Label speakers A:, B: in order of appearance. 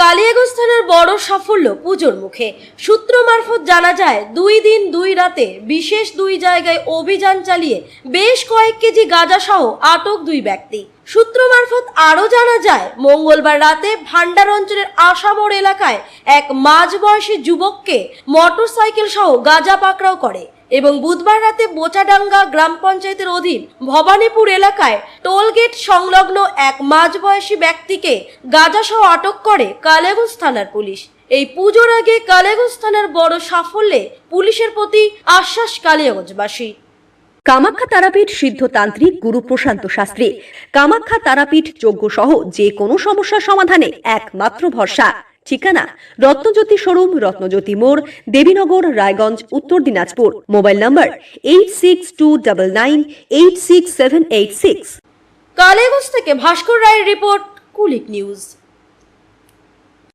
A: কালিয়াগঞ্জ থানার বড় সাফল্য পুজোর মুখে। সূত্র মারফত জানা যায়, দুই দিন দুই রাতে বিশেষ দুই জায়গায় অভিযান চালিয়ে বেশ কয়েক কেজি গাঁজাসহ আটক দুই ব্যক্তি। সূত্র মারফত আরও জানা যায়, মঙ্গলবার রাতে ভান্ডার অঞ্চলের আশামোড় এলাকায় এক মাঝবয়সী যুবককে মোটরসাইকেল সহ গাঁজা পাকড়াও করে এবং বুধবার রাতে বোচাডাঙ্গা গ্রাম পঞ্চায়েতের অধীন ভবানীপুর এলাকায় টোলগেট সংলগ্ন এক মাঝবয়সী ব্যক্তিকে গাঁজাসহ আটক করে কালেগঞ্জ থানার পুলিশ। এই পুজোর আগে কালেগঞ্জ থানার বড় সাফল্যে পুলিশের প্রতি আশ্বাস কালিয়াগঞ্জবাসী।
B: কামাখ্যা তারাপীঠ সিদ্ধতান্ত্রিক গুরু প্রশান্ত শাস্ত্রী। কামাখ্যা তারাপীঠ যজ্ঞ সহ যে কোনো সমস্যার সমাধানে একমাত্র ভরসা। ঠিকানা, রত্নজ্যোতি শোরুম, রত্নজ্যোতি মোড়, Devinagar, Raiganj, Uttar Dinajpur. Mobile number eight six two double nine eight six seven eight six
A: Kaliganj থেকে ভাস্কর রায়ের রিপোর্ট, কুলিক নিউজ।